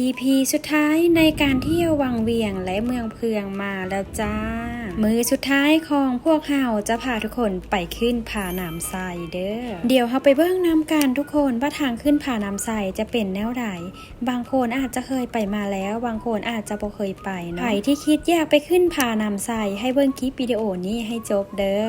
EP สุดท้ายในการเที่ยววังเวียงและเมืองเพืองมาแล้วจ้า มือสุดท้ายของพวกเฮาจะพาทุกคนไปขึ้นผาหนามไซเด้อเดี๋ยวเฮาไปเบิ่งนำกันทุกคนว่าทางขึ้นผาหนามไซจะเป็นแนวใดบางคนอาจจะเคยไปมาแล้ว บางคนอาจจะบ่เคยไปเนาะใครที่คิดอยากไปขึ้นผาหนามไซให้เบิ่งคลิปวิดีโอนี้ให้จบเด้อ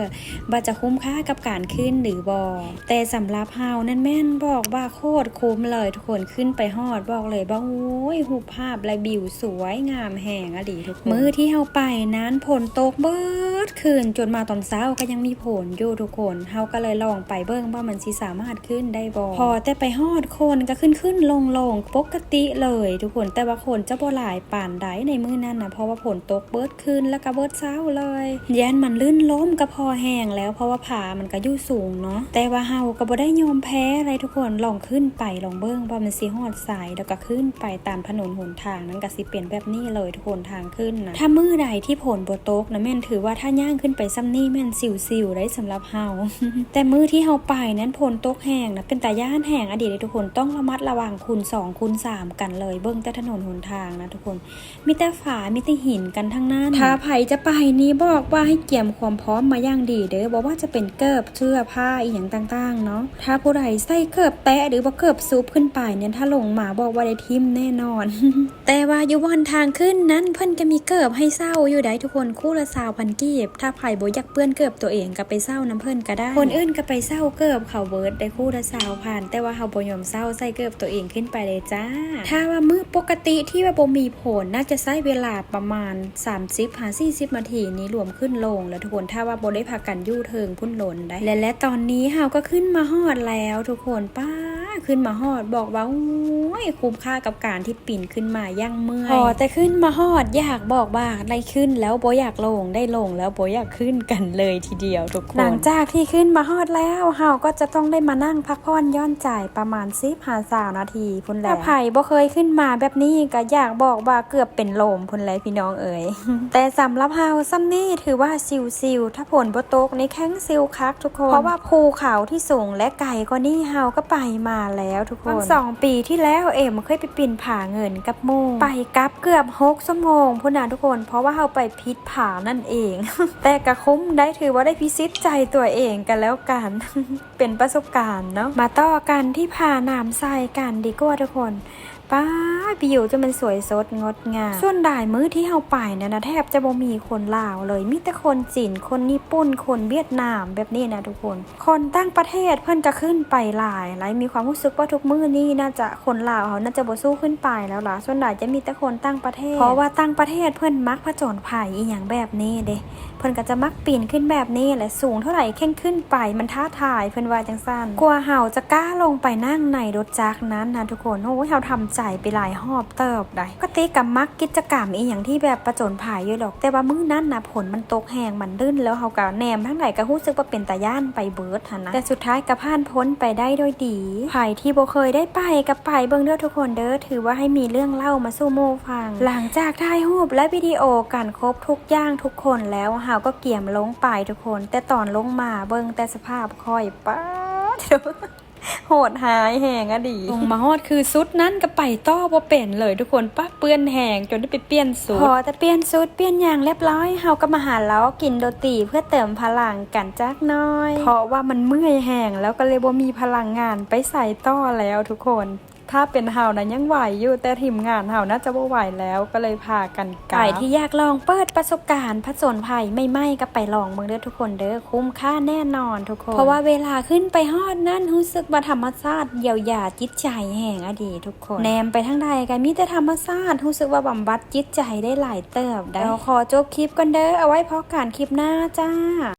ว่าจะคุ้มค่ากับการขึ้นหรือบ่แต่สำหรับเฮานั่นแม่นบอกว่าโคตรคุ้มเลยทุกคนขึ้นไปฮอดบอกเลยว่าโอ้ยรูปภาพและบิวสวยงามแห่งอดีทุกคนมือที่เฮาไปนั้นฝนตกเบิดคืนจนมาตอนเช้าก็ยังมีฝนอยู่ทุกคนเฮาก็เลยลองไปเบิ่งว่ามันสิสามารถขึ้นได้บ่พอแต่ไปฮอดคนก็ขึ้นขึ้นลงลงปกติเลย ทุกคนแต่ว่าคนจะบ่หลายป่านใดในมื้อนั้นนะเพราะว่าฝนตกเบิดคืนแล้วก็เบิดเช้าเลยยันมันลื่นล้มก็พอแห้งแล้วเพราะว่าผามันก็อยู่สูงเนาะแต่ว่าเฮาก็บ่ได้ยอมแพ้อะไรทุกคนลองขึ้นไปลองเบิ่งว่ามันสิฮอดสายแล้วก็ขึ้นไปตามถนนหนทางนั้นก็สิเป็นแบบนี้เลยทุกคนทางขึ้นนะถ้ามือใดที่ผลบ่ตกนะแม่นถือว่าถ้าย่างขึ้นไปซ้ำนี่แม่นสิวๆได้สำหรับเฮาแต่มือที่เฮาไปนั้นผลตกแห้งนะเป็นตาย่านแห้งอดีตเลยทุกคนต้องระมัดระวังคูณ2คูณ3กันเลยเบิ่งแต่ถนนหนทางนะทุกคน มีแต่ฝามีแต่หินกันทั้งนั้นถ้าไผจะไปนี้บอกว่าให้เกี่ยมความพร้อมมาย่างดีเด้อบอกว่าจะเป็นเกิบเสื้อผ้าอีหยังต่างๆเนาะถ้าผู้ใดใส่เกิบแตะหรือว่าเกิบซุปขึ้นไปเนี่ยถ้าลงมาบอกว่าได้ทิมแน่นอน แต่ว่าอยู่วันทางขึ้นนั้นเพิ่นก็มีเกิบให้เศร้าอยู่ได้ทุกคนคู่ละสาวพันกีบ ถ้าไผ่บ่อยากเปื้อนเกิบตัวเองก็ไปเศร้าน้ำเพิ่อนก็ได้ คนอื่นก็ไปเศร้าเกิบเขาเบิร์ดได้คู่ละสาวพันแต่ว่าเฮาบ่ยอมเศร้าใส่เกิบตัวเองขึ้นไปเลยจ้า ถ้าว่ามื้อปกติที่ว่าบ่มีผลน่าจะใช้เวลาประมาณ 30หา40นาทีนี้รวมขึ้นลง แล้วทุกคนถ้าว่าบ่ได้พากันยู่เทิงพุ่นหลนได้ และและตอนนี้เฮาก็ขึ้นมาฮอดแล้ว ทุกคนป้า ขึ้นมาฮอด บอกว่าโอ้ยคุ้มค่ากับการที่ปีนขึ้นมาย่างเมื่อยพอแต่ขึ้นมาฮอดอยากบอกว่าได้ขึ้นแล้วบ่อยากลงได้ลงแล้วบ่อยากขึ้นกันเลยทีเดียวทุกคนหลังจากที่ขึ้นมาฮอดแล้วเฮาก็จะต้องได้มานั่งพักผ่อนย่อนใจประมาณ10หาสาวนาทีพุ่นแหละถ้าไผ่บ่เคยขึ้นมาแบบนี้ก็อยากบอกว่าเกือบเป็นลมพุ่นแหละพี่น้องเอ๋ยแต่สำหรับเฮาซ้ำนี่ถือว่าซิวๆถ้าผลบ่ตกนี่แข้งซิวคักทุกคนเพราะว่าภูเขาที่สูงและไกลกว่านี้เฮาก็ไปมาแล้วทุกคนสองปีที่แล้วเอ็มเคยไปปีนผาเงินกับหมู่ไปกลับเกือบ6ชั่วโมงพุ่นน่ะทุกคน เพราะว่าเฮาไปพิษผานั่นเอง แต่กะคุ้มได้ถือว่าได้พิชิตใจตัวเองกันแล้วกัน เป็นประสบการณ์เนาะมาต่อกันที่ผาน้ำทรายกันดีกว่าทุกคน ป้าบิวจะมันสวยสดงดงาม ส่วนด่ายมื้อที่เฮาไปเนี่ยนะแทบจะบ่มีคนลาวเลย มีแต่คนจีน คนญี่ปุ่น คนเวียดนามแบบนี้นะทุกคน คนตั้งประเทศเพิ่นจะขึ้นไปหลายหลายมีความรู้สึกว่าทุกมื้อนี้น่าจะคนลาวเขาน่าจะบ่สู้ขึ้นไปแล้วล่ะ ส่วนใหญ่จะมีแต่คนตั้งประเทศ เพราะว่าตั้งประเทศเพิ่นมักผจญภัยอีหยังแบบนี้เด้เพิ่นก็จะมักปีนขึ้นแบบนี้แหละสูงเท่าไหร่แข่งขึ้นไปมันท้าทายเพิ่นว่าจังซั่นกลัวเห่าจะกล้าลงไปนั่งในรถจักรนั้นนะทุกคนโอ้ยเฮาทำใจไปหลายหอบเติบได้ปกติกับมักกิจกรรมอีหยังที่แบบประจนภัยอยู่ดอก แต่ว่ามื้อนั้นนะผลมันตกแหงมันลื่นแล้วเฮาก็แนมทั้งไหนก็รู้สึกว่าเป็นตาย่านไปเบิดหั่นนะแต่สุดท้ายก็ผ่านพ้นไปได้ด้วยดีไผที่โบเคยได้ไปกับไปเบิ่งเด้อทุกคนเด้อถือว่าให้มีเรื่องเล่ามาสู่โมฟัง หลังจากถ่ายรูปและวิดีโอกันครบทุกอย่างทุกคนแล้วเฮาก็เกี่ยมลงไปทุกคน แต่ตอนลงมาเบิ่งแต่สภาพค่อยป้า โหดหายแหงอะดีลงมาฮอดคือสุดนั้นก็ไปต่อบ่เป็นเลยทุกคนป้าเปื้อนแหงจนได้ไปเปลี่ยนสูตรพอแต่เปลี่ยนสูตรเปลี่ยนอย่างเรียบร้อยเฮาก็มาหาแล้วกินโรตีเพื่อเติมพลังกันจักหน้อย เพราะว่ามันเมื่อยแหงแล้วก็เลยบ่มีพลังงานไปใส่ต่อแล้วทุกคน ถ้าเป็นเฮานะยังไหวอยู่แต่ทีมงานเฮาน่าจะบ่ไหวแล้วก็เลยพากันกลับไปที่อยากลองเปิดประสบการณ์ผจญภัยไม่ไหม่ก็ไปลองเบิ่งเด้อทุกคนเด้อคุ้มค่าแน่นอนทุกคน เพราะว่าเวลาขึ้นไปฮอดนั่นรู้สึกว่าธรรมชาติเยียวยาจิตใจแห่งอดีตทุกคนแนมไปทั้งใดก็มีแต่ธรรมชาติรู้สึกว่าบำบัดจิตใจได้หลายเติบได้เราขอจบคลิปกันเด้อเอาไว้พอการคลิปหน้าจ้า